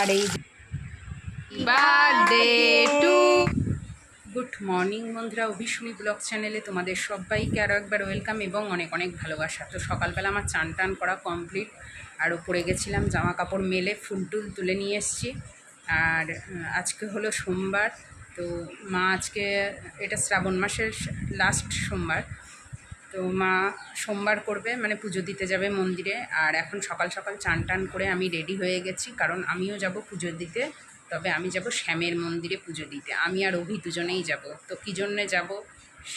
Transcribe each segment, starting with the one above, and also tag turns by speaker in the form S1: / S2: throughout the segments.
S1: আর এই birthday to good morning বন্ধুরা। অভিশুনি blog চ্যানেলে তোমাদের সবাইকে আরও একবার ওয়েলকাম এবং অনেক অনেক ভালোবাসা। তো সকালবেলা আমার চান টান করা কমপ্লিট। আর উপরে গেছিলাম জামা কাপড় মেলে ফুল টুল তুলে নিয়ে এসেছি। আর আজকে হলো সোমবার। তো মা আজকে এটা শ্রাবণ মাসের লাস্ট সোমবার। তো মা সোমবার করবে মানে পুজো দিতে যাবে মন্দিরে। আর এখন সকাল সকাল চান টান করে আমি রেডি হয়ে গেছি, কারণ আমিও যাব পুজো দিতে, তবে আমি যাব শ্যামের মন্দিরে পুজো দিতে। আমি আর অভি দুজনেই যাব। তো কী জন্যে যাব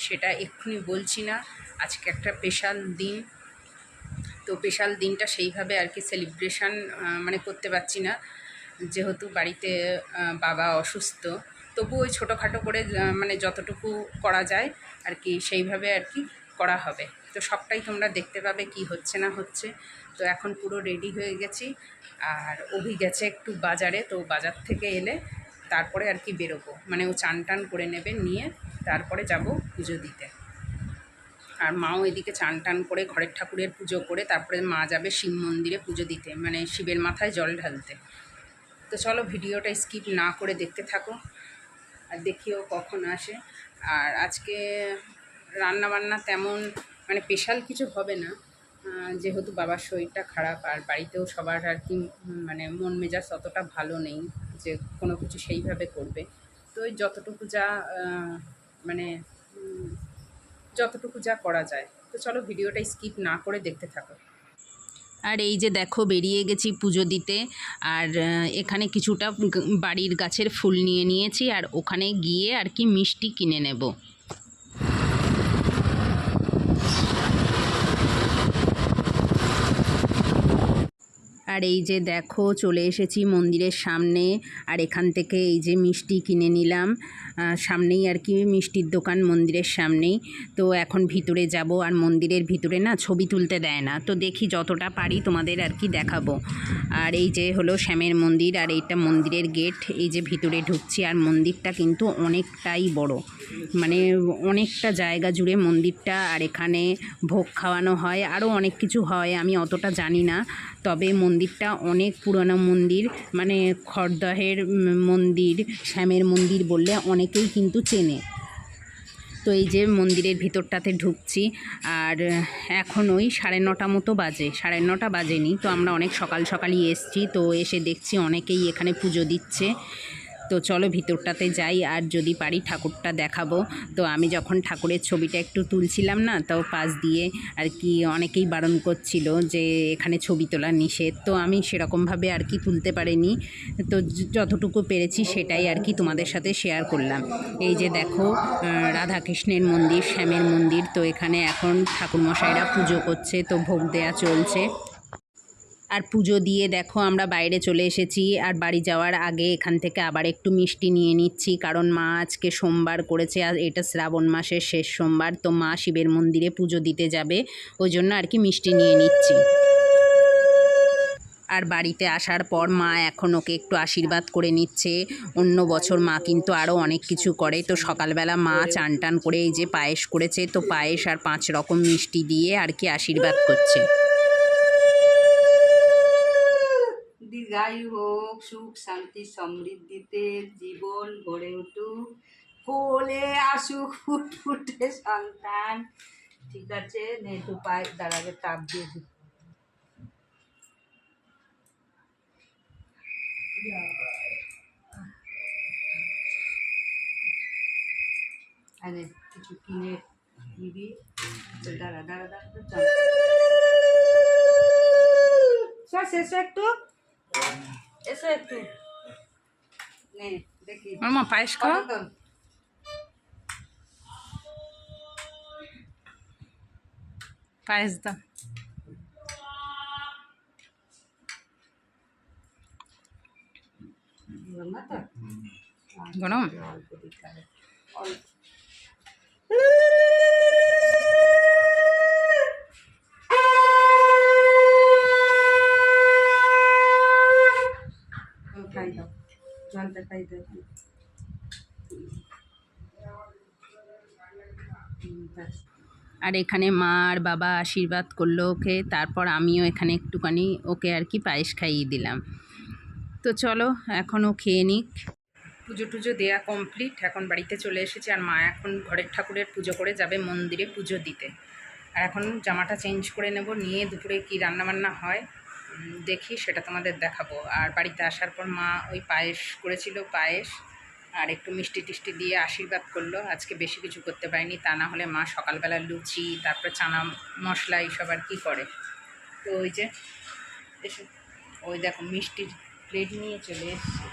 S1: সেটা এক্ষুনি বলছি না। আজকে একটা স্পেশাল দিন। তো স্পেশাল দিনটা সেইভাবে আর কি সেলিব্রেশন মানে করতে পারছি না। যেহেতু বাড়িতে বাবা অসুস্থ, তবু ওই ছোটোখাটো করে মানে যতটুকু করা যায় আর কি, সেইভাবে আর কি করা হবে। তো সবটাই তোমরা দেখতে পাবে কি হচ্ছে না হচ্ছে। তো এখন পুরো রেডি হয়ে গেছি। আর অভি গেছে একটু বাজারে, তো বাজার থেকে এলে তারপরে আর কি বেরোবো। মানে ও চান টান করে নেবে, নিয়ে তারপরে যাব পুজো দিতে। আর মাও এদিকে চান টান করে ঘরের ঠাকুরের পুজো করে তারপরে মা যাবে শিব মন্দিরে পুজো দিতে। মানে শিবের মাথায় জল ঢালতে। তো চলো ভিডিওটা স্কিপ না করে দেখতে থাকো। আর দেখিও কখন আসে। আর আজকে রান্না বান্না তেমন মানে স্পেশাল কিছু হবে না। যেহেতু বাবার শরীরটা খারাপ আর বাড়িতেও সবার আর কি মানে মন মেজাজ অতটা ভালো নেই যে কোনো কিছু সেইভাবে করবে। তো ওই যতটুকু যা মানে যতটুকু যা করা যায়। তো চলো ভিডিওটা স্কিপ না করে দেখতে থাকো। আর এই যে দেখো বেরিয়ে গেছি পুজো দিতে, আর এখানে কিছুটা বাড়ির গাছের ফুল নিয়ে নিয়েছি, আর ওখানে গিয়ে আর কি মিষ্টি কিনে নেব। আর এই যে দেখো চলে এসেছি মন্দিরের সামনে, আর এখান থেকে এই যে মিষ্টি কিনে নিলাম। সামনেই আর কি মিষ্টির দোকান মন্দিরের সামনেই। তো এখন ভিতরে যাব, আর মন্দিরের ভিতরে না ছবি তুলতে দেয় না। তো দেখি যতটা পারি তোমাদের আর কি দেখাবো। আর এই যে হলো শ্যামের মন্দির, আর এইটা মন্দিরের গেট। এই যে ভিতরে ঢুকছি, আর মন্দিরটা কিন্তু অনেকটাই বড়। মানে অনেকটা জায়গা জুড়ে মন্দিরটা, আর এখানে ভোগ খাওয়ানো হয়, আরও অনেক কিছু হয়, আমি অতটা জানি না। তবে মন্দিরটা অনেক পুরনো মন্দির। মানে খড়দহের মন্দির, শ্যামের মন্দির বললে অনেকেই কিন্তু চেনে। তো এই যে মন্দিরের ভিতরটাতে ঢুকছি, আর এখন ওই সাড়ে নটা মতো বাজে। সাড়ে নটা বাজেনি, তো আমরা অনেক সকাল সকালই এসছি, তো এসে দেখছি অনেকেই এখানে পুজো দিচ্ছে। তো চলো ভিতরটাতে যাই, আর যদি পারি ঠাকুরটা দেখাবো। তো আমি যখন ঠাকুরের ছবিটা একটু তুলছিলাম না, তো পাশ দিয়ে আর কি অনেকেই বারণ করছিল যে এখানে ছবি তোলা নিষেধ। তো আমি সেরকমভাবে আর কি তুলতে পারিনি। তো যতটুকু পেরেছি সেটাই আর কি তোমাদের সাথে শেয়ার করলাম। এই যে দেখো রাধাকৃষ্ণের মন্দির, শ্যামের মন্দির, তো এখানে এখন ঠাকুরমশাইরা পুজো করছে, তো ভোগ দেয়া চলছে। আর পুজো দিয়ে দেখো আমরা বাইরে চলে এসেছি আর বাড়ি যাওয়ার আগে এখান থেকে আবার একটু মিষ্টি নিয়ে নিচ্ছি, কারণ মা আজকে সোমবার করেছে আর এটা শ্রাবণ মাসের শেষ সোমবার, তো মা শিবের মন্দিরে পুজো দিতে যাবে, ওই জন্য আর কি মিষ্টি নিয়ে নিচ্ছি। আর বাড়িতে আসার পর মা এখন ওকে একটু আশীর্বাদ করে নিচ্ছে, অন্য বছর মা কিন্তু আরও অনেক কিছু করে, তো সকালবেলা মা চান টান করে এই যে পায়েস করেছে, তো পায়েস আর পাঁচ রকম মিষ্টি দিয়ে আর কি আশীর্বাদ করছে।
S2: দীর্ঘায়ু হোক, সুখ শান্তি সমৃদ্ধিতে জীবন গড়ে উঠুক। কোলে আসুক ফুটফুটে সন্তান। ঠিক আছে নে একটু পায়ে দাঁড়াবে, তাপ দিয়ে দিই কিছু কিনে দিবি? তো দাঁড়া দাঁড়া দাঁড়া এসো একটু। এসো একটু নে দেখি
S1: মা পায়েস খাওয়া
S2: কতক্ষণ?
S1: পায়েস দাও
S2: গরম না তো?
S1: গরম
S2: অল্প দিতে হবে। অল্প। হুম, খাই দাও জলটা খাই দাও হুম, ব্যাস।
S1: আর এখানে মা আর বাবা আশীর্বাদ করল ওকে, তারপর আমিও এখানে একটুখানি ওকে আর কি পায়েস খাইয়ে দিলাম। তো চলো এখনও খেয়ে নিক। পুজো টুজো দেয়া কমপ্লিট, এখন বাড়িতে চলে এসেছে আর মা এখন ঘরের ঠাকুরের পুজো করে যাবে মন্দিরে পুজো দিতে। আর এখন জামাটা চেঞ্জ করে নেব, নিয়ে দুপুরে কি রান্নাবান্না হয় দেখি, সেটা তোমাদের দেখাবো। আর বাড়িতে আসার পর মা ওই পায়েস করেছিল, পায়েস, আর একটু মিষ্টি টিষ্টি দিয়ে আশীর্বাদ করল। আজকে বেশি কিছু করতে পারিনি, তা না হলে মা সকালবেলা লুচি, তারপরে চানা মশলা, এইসব আর কি করে? তো ওই যে, এসে। ওই দেখো, মিষ্টির প্লেট নিয়ে চলে এসছে।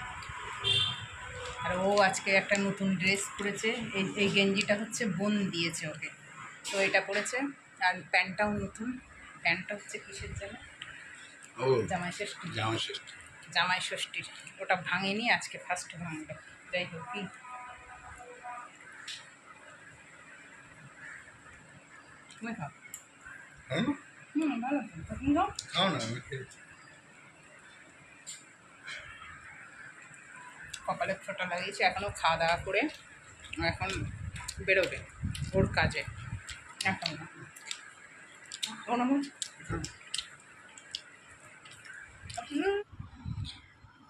S1: আর ও আজকে একটা নতুন ড্রেস পরেছে। এই এই গেঞ্জিটা হচ্ছে বোন দিয়েছে ওকে। তো এটা পরেছে, আর প্যান্টটাও নতুন। প্যান্টটা হচ্ছে কিসের জন্য জামাই ষষ্ঠী।
S3: জামা শেষ
S1: জামাই ষষ্ঠীর ওটা ভাঙেনি আজকে ফার্স্ট ভাঙলো। যাই হোক কি? তুমি খাও। হুম ভালো তুমি খাও?
S3: খাও না
S1: কপালে ফোঁটা লাগিয়েছে এখনও খাওয়া দাওয়া করে এখন বেরোবে ওর কাজে। এখন।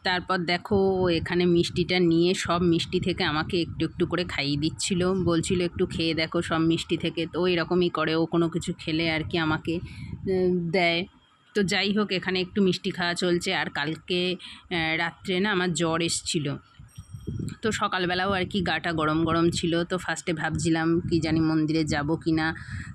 S1: তারপর দেখো এখানে মিষ্টিটা নিয়ে সব মিষ্টি থেকে আমাকে একটু একটু করে খাইয়ে দিচ্ছিল। বলছিল একটু খেয়ে দেখো সব মিষ্টি থেকে। তো এরকমই করে, ও কোনো কিছু খেলে আর কি আমাকে দেয়। তো যাই হোক, এখানে একটু মিষ্টি খাওয়া চলছে। আর কালকে রাত্রে না আমার জ্বর এসছিল। তো সকালবেলাও আর কি গাটা গরম গরম ছিল, তো ফার্স্টে ভাবছিলাম কি জানি মন্দিরে যাব কি না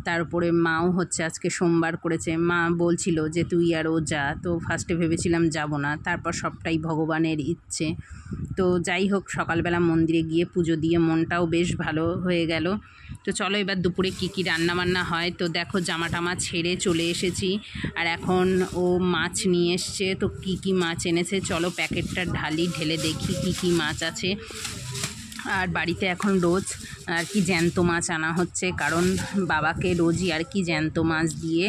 S1: তারপরে মাও হচ্ছে আজকে সোমবার করেছে। মা বলছিল যে তুই আর ও যা, তো ফার্স্টে ভেবেছিলাম যাব না। তারপর সবটাই ভগবানের ইচ্ছে। তো যাই হোক, সকালবেলা মন্দিরে গিয়ে পুজো দিয়ে মনটাও বেশ ভালো হয়ে গেল। তো চলো এবার দুপুরে কী কী রান্নাবান্না হয়। তো দেখো জামা টামা ছেড়ে চলে এসেছি। আর এখন ও মাছ নিয়ে এসছে। তো কী কী মাছ এনেছে চলো প্যাকেটটা ঢালি, ঢেলে দেখি কী কী মাছ আছে। আর বাড়িতে এখন রোজ আর কি জ্যান্ত মাছ আনা হচ্ছে। কারণ বাবাকে রোজই আর কি জ্যান্ত মাছ দিয়ে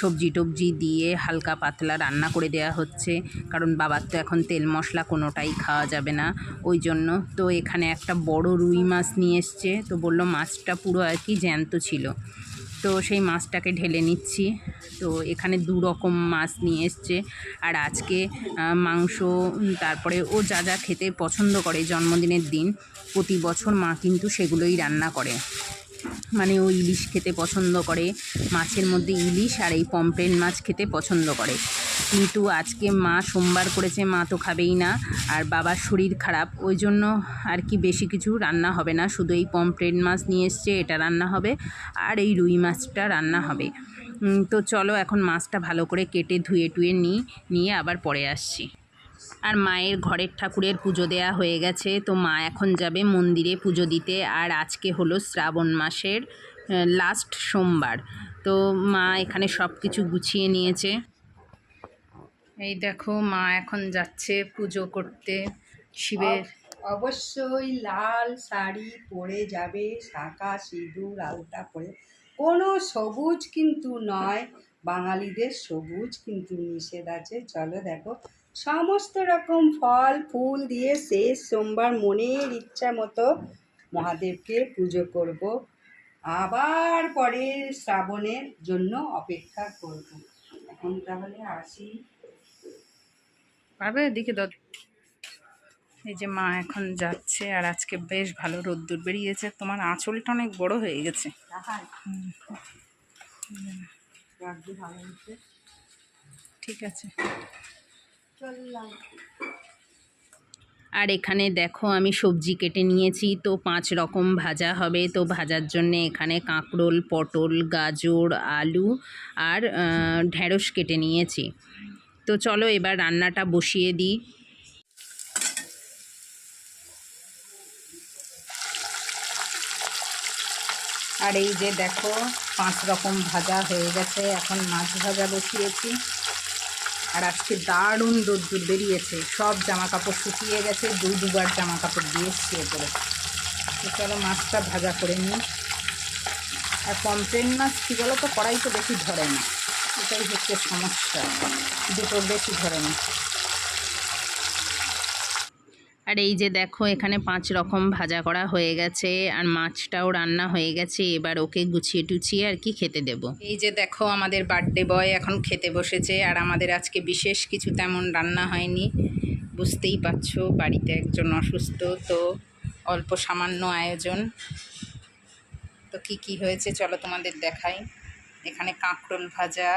S1: সবজি টবজি দিয়ে হালকা পাতলা রান্না করে দেওয়া হচ্ছে। কারণ বাবার তো এখন তেল মশলা কোনোটাই খাওয়া যাবে না। ওই জন্য তো এখানে একটা বড় রুই মাছ নিয়ে এসছে। তো বলল মাছটা পুরো আর কি জ্যান্ত ছিল। তো সেই মাছটাকে ঢেলে নিচ্ছি। তো এখানে দু রকম মাছ নিয়ে এসছে। আর আজকে মাংস তারপরে ও যা যা খেতে পছন্দ করে জন্মদিনের দিন, প্রতি বছর মা কিন্তু সেগুলোই রান্না করে। মানে ও ইলিশ খেতে পছন্দ করে, মাছের মধ্যে ইলিশ আর এই পমফ্রেট মাছ খেতে পছন্দ করে। কিন্তু আজকে মা সোমবার করেছে, মা তো খাবেই না, আর বাবার শরীর খারাপ, ওই জন্য আর কি বেশি কিছু রান্না হবে না। শুধু এই পমফ্রেট মাছ নিয়ে এসছে, এটা রান্না হবে, আর এই রুই মাছটা রান্না হবে। তো চলো এখন মাছটা ভালো করে কেটে ধুয়ে টুয়ে নিই নিয়ে আবার পরে আসছি। আর মায়ের ঘরের ঠাকুরের পুজো দেয়া হয়ে গেছে। তো মা এখন যাবে মন্দিরে পুজো দিতে আর আজকে হলো শ্রাবণ মাসের লাস্ট সোমবার। তো মা এখানে সব কিছু গুছিয়ে নিয়েছে। এই দেখো, মা এখন যাচ্ছে পুজো করতে। শিবের
S2: অবশ্যই লাল শাড়ি পরে যাবে, শাঁখা, সিঁদুর, আলতা পরে। কোনো সবুজ কিন্তু নয়, বাঙালিদের সবুজ কিন্তু নিষেধ আছে। চলো দেখো সমস্ত রকম ফল ফুল দিয়ে শেষ সোমবার মনের ইচ্ছা মতো মহাদেবকে পুজো করব। আবার পরে শ্রাবণের জন্য অপেক্ষা করব। এখন তাহলে আসি।
S1: পারবে এদিকে এই যে মা এখন যাচ্ছে আর আজকে বেশ ভালো রোদ্দুর বেরিয়েছে। তোমার আঁচলটা অনেক বড় হয়ে গেছে। ঠিক আছে। আর এখানে দেখো আমি সবজি কেটে নিয়েছি, তো পাঁচ রকম ভাজা হবে। তো ভাজার জন্যে এখানে কাঁকরোল, পটল, গাজর, আলু আর ঢ্যাঁড়স কেটে নিয়েছি। তো চলো এবার রান্নাটা বসিয়ে দিই। আর এই যে দেখো, পাঁচ রকম ভাজা হয়ে গেছে। এখন মাছ ভাজা বসিয়েছি। আর আজকে দারুণ রোদ্দুর বেরিয়েছে। সব জামা কাপড় শুকিয়ে গেছে দু দুবার জামা কাপড় দিয়ে শুয়ে পড়ে চলো মাছটা ভাজা করে নিই। আর কমপ্লেন মাছ কী বলো তো কড়াই তো বেশি ধরে না। এটাই হচ্ছে সমস্যা। দুটো বেশি ধরে না। আর এই যে দেখো, এখানে পাঁচ রকম ভাজা করা হয়ে গেছে আর মাছটাও রান্না হয়ে গেছে। এবার ওকে গুছিয়ে টুছিয়ে আর কি খেতে দেব। এই যে দেখো, আমাদের বার্থডে বয় এখন খেতে বসেছে আর আমাদের আজকে বিশেষ কিছু তেমন রান্না হয়নি। বুঝতেই পারছ, বাড়িতে একজন অসুস্থ, তো অল্প সামান্য আয়োজন। তো কি কি হয়েছে, চলো তোমাদের দেখাই। এখানে কাঁকরোল ভাজা,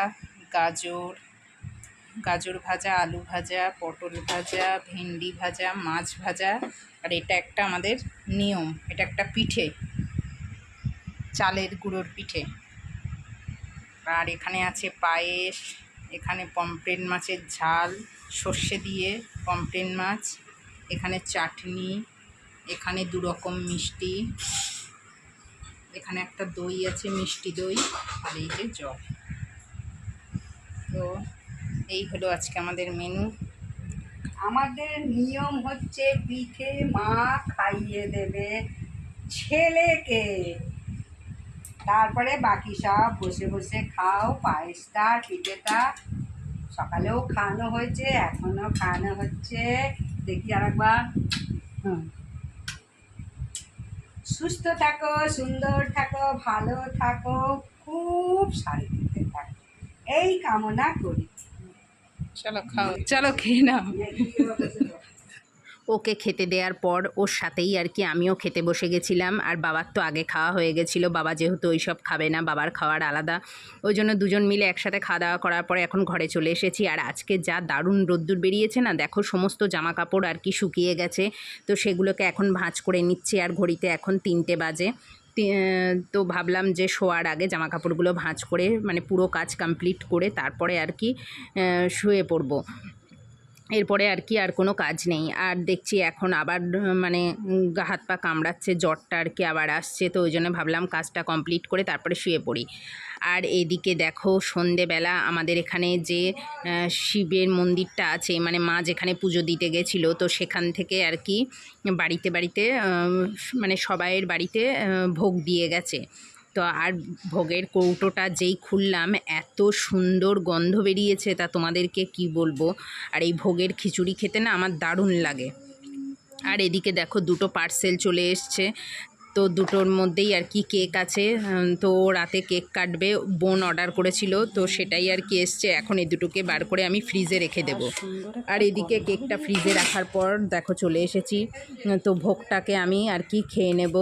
S1: গাজর গাজর ভাজা, আলু ভাজা, পটল ভাজা, ভেন্ডি ভাজা, মাছ ভাজা। আর এটা একটা আমাদের নিয়ম, এটা একটা পিঠে, চালের গুঁড়োর পিঠে। আর এখানে আছে পায়েস, এখানে পমফ্রেট মাছের ঝাল, সর্ষে দিয়ে পমফ্রেট মাছ, এখানে চাটনি, এখানে দু রকম মিষ্টি, এখানে একটা দই আছে, মিষ্টি দই, আর এই যে জল তো এই হলো আজকে আমাদের মেনু
S2: আমাদের নিয়ম হচ্ছে পিঠে মা খাইয়ে দেবে ছেলেকে। তারপরে বাকি সব বসে বসে খাও, পায়েসটা, পিঠেটা। সকালেও খাওয়ানো হয়েছে, এখনও খাওয়ানো হচ্ছে। দেখি আরেকবার। হুম। সুস্থ থাকো, সুন্দর থাকো, ভালো থাকো, খুব শান্তিতে থাকো। এই কামনা করি।
S1: চলো খাও চলো খেয়ে নাও। ওকে খেতে দেওয়ার পর ওর সাথেই আর কি আমিও খেতে বসে গেছিলাম আর বাবার তো আগে খাওয়া হয়ে গেছিল বাবা যেহেতু ওই সব খাবে না বাবার খাওয়ার আলাদা। ওই জন্য দুজন মিলে একসাথে খাওয়া দাওয়া করার পরে এখন ঘরে চলে এসেছি আর আজকে যা দারুণ রোদ্দুর বেরিয়েছে না দেখো সমস্ত জামা কাপড় আর কি শুকিয়ে গেছে তো সেগুলোকে এখন ভাঁজ করে নিচ্ছি আর ঘড়িতে এখন তিনটে বাজে। তি- ভাবলাম যে শোয়ার আগে জামা কাপড়গুলো ভাঁজ করে মানে পুরো কাজ কমপ্লিট করে তারপরে আর কি শুয়ে পড়ব। এরপরে আর কি আর কোনো কাজ নেই। আর দেখছি এখন আবার মানে গা হাত পা কামড়াচ্ছে, জ্বরটা আর কি আবার আসছে, তো ওই জন্য ভাবলাম কাজটা কমপ্লিট করে তারপরে শুয়ে পড়ি। আর এদিকে দেখো সন্ধেবেলা আমাদের এখানে যে শিবের মন্দিরটা আছে মানে মা যেখানে পুজো দিতে গেছিল, তো সেখান থেকে আর কি বাড়িতে বাড়িতে মানে সবাইয়ের বাড়িতে ভোগ দিয়ে গেছে। তো আর ভোগের কৌটোটা যেই খুললাম, এত সুন্দর গন্ধ বেরিয়েছে তা তোমাদেরকে কি বলব? আর এই ভোগের খিচুড়ি খেতে না আমার দারুণ লাগে। আর এদিকে দেখো দুটো পার্সেল চলে এসছে। তো দুটোর মধ্যেই আর কি কেক আছে। তো রাতে কেক কাটবে, বোন অর্ডার করেছিল, তো সেটাই আর কি এসছে। এখন এই দুটোকে বার করে আমি ফ্রিজে রেখে দেব। আর এদিকে কেকটা ফ্রিজে রাখার পর দেখো চলে এসেছি। তো ভোগটাকে আমি আর কি খেয়ে নেব।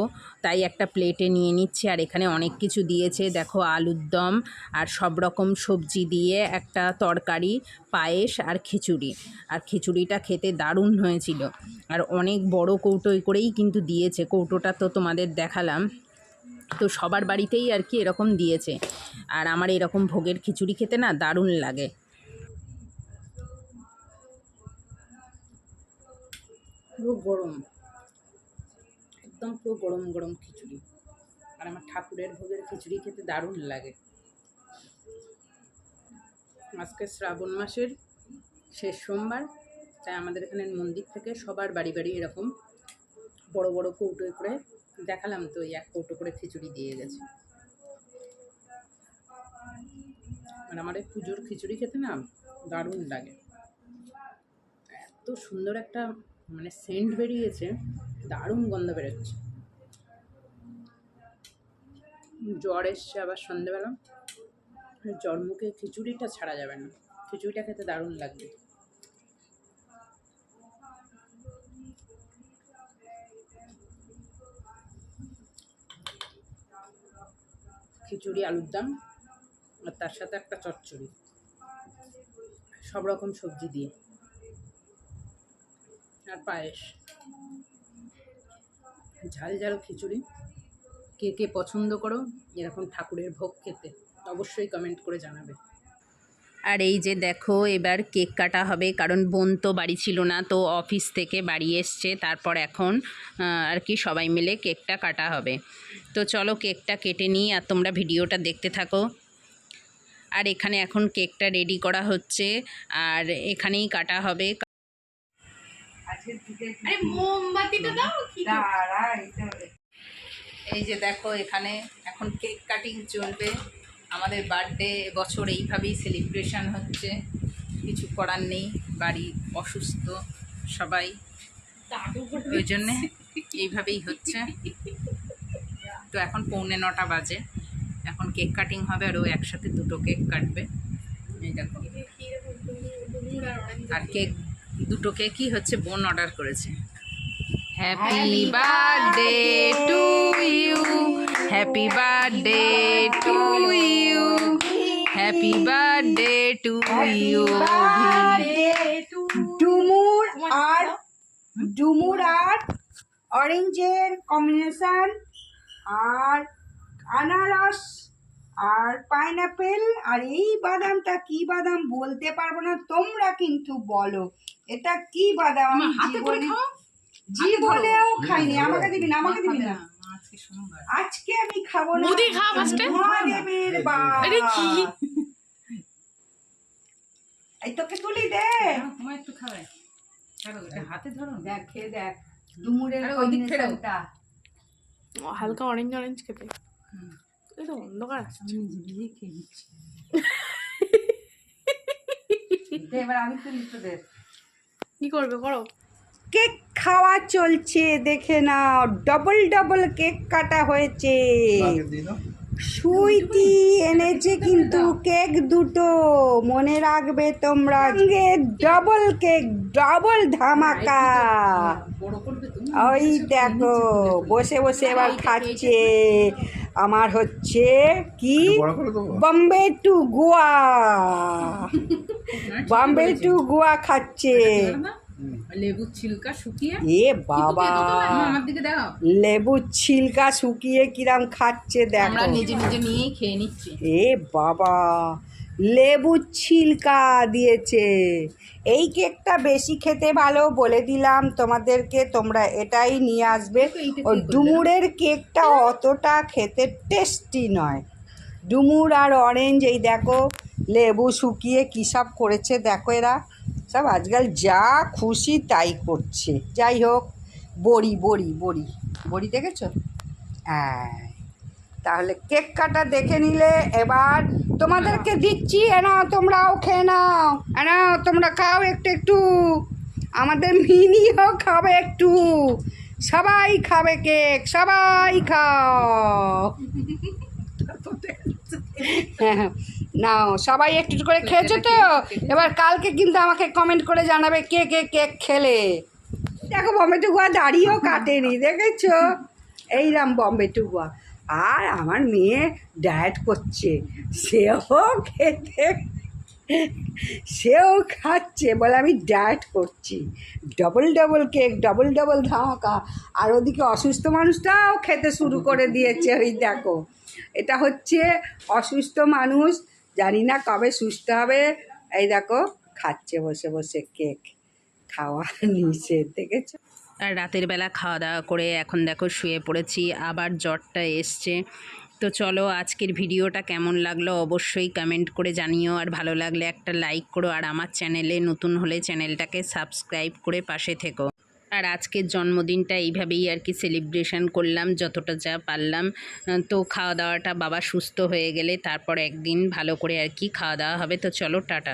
S1: তাই একটা প্লেটে নিয়ে নিচ্ছি আর এখানে অনেক কিছু দিয়েছে। দেখো আলুর দম আর সব রকম সবজি দিয়ে একটা তরকারি, পায়েস আর খিচুড়ি। আর খিচুড়িটা খেতে দারুণ হয়েছিল। আর অনেক বড় কৌটোই করেই কিন্তু দিয়েছে। কৌটোটা তো তোমাদের দেখালাম। তো সবার বাড়িতেই আর কি এরকম দিয়েছে। আর আমার এরকম ভোগের খিচুড়ি খেতে না দারুণ লাগে। পুরো গরম। একদম পুরো গরম গরম খিচুড়ি। আর আমার ঠাকুরের ভোগের খিচুড়ি খেতে দারুণ লাগে। আজকে শ্রাবণ মাসের শেষ সোমবার, তাই আমাদের এখানে মন্দির থেকে সবার বাড়ি বাড়ি এরকম বড় বড় কৌটোয় করে দেখালাম তো, এই এক কৌটো করে খিচুড়ি দিয়ে গেছে। আর আমার এই পুজোর খিচুড়ি খেতে না দারুণ লাগে। এত সুন্দর একটা মানে সেন্ট বেরিয়েছে। দারুণ গন্ধ বেরোচ্ছে। জ্বর এসছে আবার সন্ধেবেলা। জ্বর মুখে খিচুড়িটা ছাড়া যাবে না। খিচুড়িটা খেতে দারুণ লাগবে। খিচুড়ি, আলুর দাম আর তার সাথে একটা চচ্চড়ি। সব রকম সবজি দিয়ে। আর পায়েস। ঝাল ঝাল খিচুড়ি। কে কে পছন্দ করো, এরকম ঠাকুরের ভোগ খেতে অবশ্যই কমেন্ট করে জানাবে। আর এই যে দেখো, এবার কেক কাটা হবে, কারণ বোন তো বাড়ি ছিল না, তো অফিস থেকে বাড়ি এসছে, তারপর এখন আর কি সবাই মিলে কেকটা কাটা হবে। তো চলো কেকটা কেটে নিই, আর তোমরা ভিডিওটা দেখতে থাকো। আর এখানে এখন কেকটা রেডি করা হচ্ছে, আর এখানেই কাটা হবে
S4: আরে মোমবাতিটা দাও কি
S2: এই
S1: যে দেখো এখানে এখন কেক কাটিং চলবে। আমাদের বার্থডে বছর এইভাবেই সেলিব্রেশন হচ্ছে। কিছু করার নেই বাড়ি অসুস্থ সবাই। ওই জন্যে এইভাবেই হচ্ছে। তো এখন পৌনে নটা বাজে। এখন কেক কাটিং হবে আর ও একসাথে দুটো কেক কাটবে। এই দেখো। আর কেক দুটো কেকই হচ্ছে বোন অর্ডার করেছে। Happy birthday to you happy birthday to you happy birthday to you
S2: ডুমুর আর ডুমুর আর অরেঞ্জের কম্বিনেশন আর আনারস আর পাইনাপেল আর এই বাদামটা কি বাদাম বলতে পারব না তোমরা কিন্তু বলো। এটা কি বাদাম? আমি
S1: হাতে করে
S2: জীবনে
S1: খাও।
S2: জীবনেও খাইনি। আমাকে দিবি না আমাকে দিবি না
S1: আজকে
S2: আমি খাব না।
S4: মোদি খা first
S2: মহাদেবের।
S4: এটা কি?
S2: এই তোকে তুলি দে।
S1: একটু খাবে হাতে ধরো
S2: দেখ খেয়ে দেখ। ডুমুরের
S1: আরে।
S2: কম্বিনেশনটা
S4: হালকা অরেঞ্জ অরেঞ্জ খেতে। এই তো অন্ধকার আছে
S1: আমি নিজে নিজেই খেয়ে নিচ্ছি
S2: দে, এবার আমি তুলি তোদের
S4: কি করবে করো
S2: কেক খাওয়া চলছে দেখে নাও। ডবল ডবল কেক কাটা হয়েছে। সুইটি এনেছে কিন্তু কেক দুটো। মনে রাখবে তোমরা ডবল কেক ডবল ধামাকা।
S1: বড় করবে তুমি।
S2: ওই দেখো বসে বসে এবার খাচ্ছে। আমার হচ্ছে কি? বম্বে টু গোয়া। বম্বে টু গোয়া খাচ্ছে।
S1: লেবু ছিলকা শুকিয়ে?
S2: এ বাবা।
S1: আমার দিকে
S2: লেবু ছিলকা শুকিয়ে কিরাম খাচ্ছে
S1: আমরা
S2: দেখো
S1: নিজে নিজে নিয়েই খেয়ে নিচ্ছি।
S2: এ বাবা। লেবু ছিলকা দিয়েছে। এই কেকটা বেশি খেতে ভালো বলে দিলাম তোমাদেরকে তোমরা এটাই নিয়ে আসবে। ডুমুরের কেকটা অতটা খেতে টেস্টি নয়। ডুমুর আর অরেঞ্জ এই দেখো লেবু শুকিয়ে কী সব করেছে দেখো এরা। সব আজকাল যা খুশি তাই করছে। যাই হোক বড়ি বড়ি বড়ি। বড়ি দেখেছ? হ্যাঁ। তাহলে কেক কাটা দেখে নিলে এবার তোমাদেরকে দিচ্ছি এ নাও তোমরাও খেয়ে নাও। এ নাও তোমরা খাও একটু একটু। আমাদের মিনিও খাবে একটু। সবাই খাবে কেক, সবাই খাও। হ্যাঁ নাও, সবাই একটু একটু করে খেয়েছো তো? এবার কালকে কিন্তু আমাকে কমেন্ট করে জানাবে কে কে কেক খেলে। দেখো বম্বে টুকুয়া দাড়িও কাটেনি, দেখেছ? এইরাম বম্বে টুকুয়া আর আমার মেয়ে ডায়েট করছে। সেও খেতে, সেও খাচ্ছে বলে আমি ডায়েট করছি। Double double cake double double ধামাকা। আর ওদিকে অসুস্থ মানুষটাও খেতে শুরু করে দিয়েছে, ওই দেখো। এটা হচ্ছে অসুস্থ মানুষ, জানি না কবে সুস্থ হবে। এই দেখো, খাচ্ছে বসে বসে কেক খাওয়া নিষেধ, দেখেছ?
S1: আর রাতের বেলা খাওয়া দাওয়া করে এখন দেখো শুয়ে পড়েছি, আবার জ্বরটা এসছে। তো চলো আজকের ভিডিওটা কেমন লাগল অবশ্যই কমেন্ট করে জানিও, আর ভালো লাগলে একটা লাইক করো, আর আমার চ্যানেলে নতুন হলে চ্যানেলটাকে সাবস্ক্রাইব করে পাশে থেকো। আর আজকের জন্মদিনটা এইভাবেই আর কি সেলিব্রেশন করলাম, যতটা যা পারলাম। তো খাওয়া দাওয়াটা বাবা সুস্থ হয়ে গেলে তারপর একদিন ভালো করে আর কি খাওয়া দাওয়া হবে। তো চলো, টাটা।